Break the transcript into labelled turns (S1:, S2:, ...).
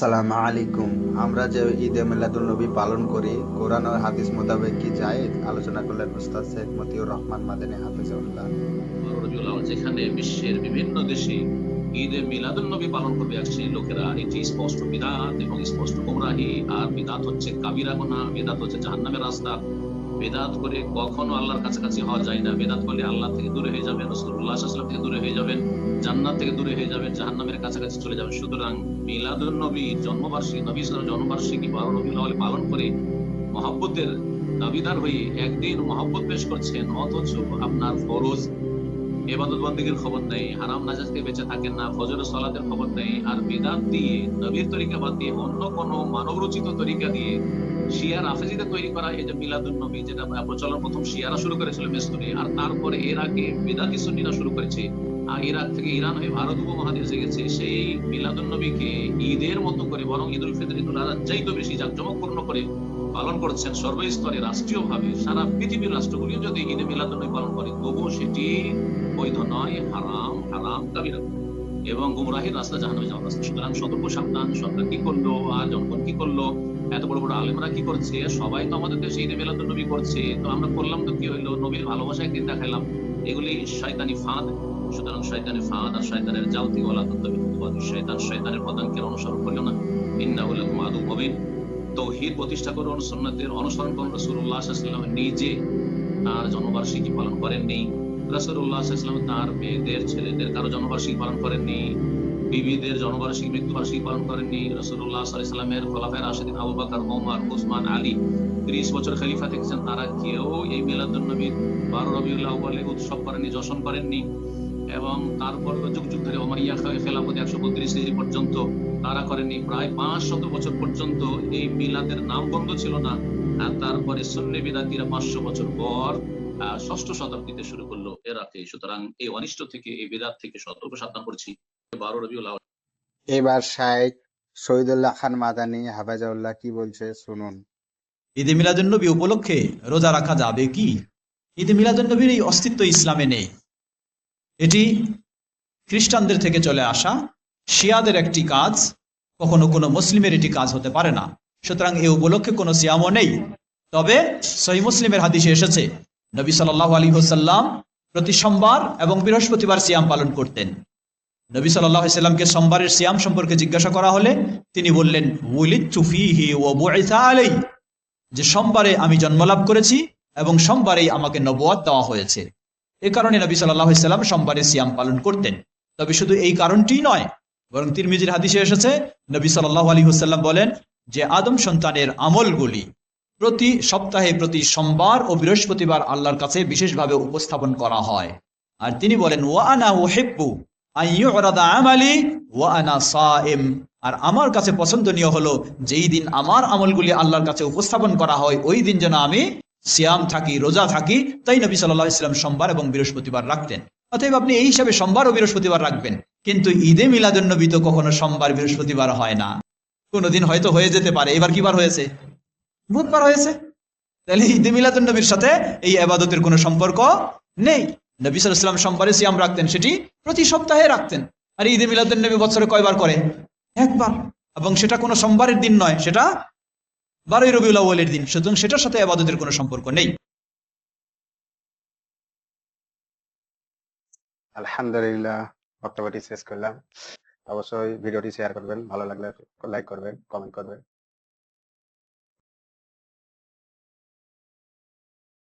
S1: সালাম আলাইকুম। আমরা যে ঈদে মিলাদুল নবী পালন করি, কোরআন ও হাদিস মোতাবেক কি জায়েজ? আলোচনা করলেন উস্তাদ শেখ মতিউর রহমান মাদানী হাফিজাউল্লাহ
S2: যেখানে বিশ্বের বিভিন্ন দেশে ঈদে মিলাদুল নবী পালন করবে আর সেই লোকেরা, এটি স্পষ্ট বিদাত এবং স্পষ্ট গোমরাহি। আর বিদাত হচ্ছে কাবিরা গোনা, বেদাত হচ্ছে জাহান্নামের রাস্তা। বেদাত করে কখনো আল্লাহর কাছাকাছি হওয়া যায় না। বেদাত করলে আল্লাহ থেকে দূরে হয়ে যাবেন রসুল্লাহ থেকে দূরে হয়ে যাবেন, জান্নাত থেকে দূরে হয়ে যাবেন, জাহান্নামের কাছাকাছি চলে যাবেন। সুতরাং মিলাদুল নবী, জন্মবার্ষিকী, নবী সাল্লামের জন্মবার্ষিকী বারো আউয়াল পালন করে মহাব্বতের দাবিদার হয়ে একদিন মহব্বত পেশ করছেন, অথচ আপনার ফরজ। এবাদত বন্দীগীর খবর নেই, হারাম নাজাজ থেকে বেঁচে থাকেন না, ফজরের সলাতের খবর নেই, আর বিদাত দিয়ে, নবীর তরিকা বাদ দিয়ে অন্য কোন মানব রচিত তরিকা দিয়ে শিয়া রাফেজিতে তৈরি করা এই যে মিলাদুল নবী যেটা প্রচলন প্রথম শিয়ারা শুরু করেছিল মেসুরি আর তারপরে এর আগে বিদাতি সুন্নিরা শুরু করেছে। ইরাক থেকে ইরান হয়ে ভারত উপমহাদেশে গেছে, সেই মিলাদুল নবীকে ঈদের মতো করে, বরং ঈদ উল ফিতর ঈদুল আজহা চাইতে বেশি জাঁকজমকপূর্ণ করে পালন করছেন সর্বস্তরে রাষ্ট্রীয় ভাবে সারা পৃথিবীর রাষ্ট্রগুলিও যদি ঈদে মিলাদুল নবী পালন করে, তবুও সেটি বৈধ নয়, হারাম হারাম কাবিরা এবং গুমরাহির রাস্তা জাহান্নামে যাওয়ার রাস্তা। সুতরাং সতর্ক সাবধান, সরকার কি করল আর জনগণ কি করল এত বড় বড় আলেমরা কি করছে? সবাই তো আমাদের দেশে ঈদে মিলাদুল নবী করছে। তো আমরা করলাম তো কি হইল? নবীর ভালোবাসা একদিন দেখাইলাম এগুলি শয়তানি ফাঁদ। সুতরাং শয়তানি ফাঁদ আর শয়তানের জালতি ওলা তত্ত্ববিদ শয়তান শয়তানের পদাঙ্কের অনুসরণ করিও না। ইন্না মাদু প্রতিষ্ঠা সুন্নতের অনুসরণ করুন। রসুল্লাহ নিজে তার জন্মবার্ষিকী পালন করেননি। রসুল্লাহ তার মেয়েদের, ছেলেদের কারও জন্মবার্ষিকী পালন করেননি। বিবিদের জন্মবার্ষিকী মৃত্যুবার্ষিকী পালন করেননি রসুল্লাহ সাল্লামের খোলাফায় রাশেদিন আবু বাকর, ওমর উসমান আলী। ত্রিশ বছর খলিফা থেকেছেন তারা কেউ এই মিলাদুল নবীর বারো রবিউল্লাহ বলে উৎসব করেননি, যশন করেননি। এবং তারপর যুগ যুগ ধরে ওমাইয়া খেলাফত একশো বত্রিশ পর্যন্ত তারা করেনি প্রায় পাঁচ শত বছর পর্যন্ত এই মিলাদের নাম বন্ধ ছিল না। আর তারপরে সুন্নি বিদাতিরা পাঁচশো বছর পর ষষ্ঠ শতাব্দীতে শুরু করল এরাকে সুতরাং এই অনিষ্ট থেকে, এই বিদাত থেকে সতর্ক সাবধান করছি।
S1: এবার শাইখ শহীদুল্লাহ খান মাদানী হাফেজাউল্লাহ কি বলছে শুনুন।
S3: ঈদে মিলাদুন্নবী উপলক্ষে রোজা রাখা যাবে কি? ঈদে মিলাদুন্নবীর এই অস্তিত্ব ইসলামে নেই। এটি খ্রিস্টানদের থেকে চলে আসা শিয়াদের একটি কাজ কখনো কোনো মুসলিমের এটি কাজ হতে পারে না। সুতরাং এই উপলক্ষে কোনো সিয়ামও নেই। তবে সহি মুসলিমের হাদিসে এসেছে নবী সাল্লাহ আলী হোসাল্লাম প্রতি সোমবার এবং বৃহস্পতিবার সিয়াম পালন করতেন। নবী সাল্লাহ সাল্লামকে সোমবারের সিয়াম সম্পর্কে জিজ্ঞাসা করা হলে তিনি বললেন ও যে সোমবারে আমি জন্মলাভ করেছি এবং সোমবারেই আমাকে নবুয়াত দেওয়া হয়েছে। এ কারণে নবী সাল্লাম সোমবারে সিয়াম পালন করতেন। তবে শুধু এই কারণটি নয়, বরং তিরমিজির হাদিসে এসেছে, নবী সাল্লাহ আলী হুসাল্লাম বলেন যে আদম সন্তানের আমলগুলি প্রতি সপ্তাহে প্রতি সোমবার ও বৃহস্পতিবার আল্লাহর কাছে বিশেষভাবে উপস্থাপন করা হয়। আর তিনি বলেন, ওয়া আনা ওহেব্বু ওয়া আর আমার কাছে পছন্দনীয় হলো, যেই দিন আমার আমলগুলি আল্লাহর কাছে উপস্থাপন করা হয়, ওই দিন যেন আমি সিয়াম থাকি, রোজা থাকি। তাই নবী সাল্লাহ ইসলাম সোমবার এবং বৃহস্পতিবার রাখতেন। অতএব আপনি এই হিসাবে সোমবার ও বৃহস্পতিবার রাখবেন। কিন্তু ঈদে মিলাদুন নবী তো কখনো সোমবার, বৃহস্পতিবার হয় না। কোনোদিন হয়তো হয়ে যেতে পারে। এবার কিবার হয়েছে? বুধবার হয়েছে। তাহলে ঈদে মিলাদুন নবীর সাথে এই আবাদতের কোনো সম্পর্ক নেই। নবী সাল্লাম সোমবারে সিয়াম রাখতেন, সেটি প্রতি সপ্তাহে রাখতেন। আর ঈদে মিলাদুন নবী বছরে কয়বার করে? একবার। এবং সেটা কোনো সোমবারের দিন নয়, সেটা বারোই রবিউল দিন। সুতরাং সেটার সাথে আবাদতের কোনো সম্পর্ক নেই।
S1: আলহামদুলিল্লাহ শেষ করলাম। অবশ্যই ভিডিওটি শেয়ার করবেন, ভালো লাগলে লাইক করবেন কমেন্ট করবেন।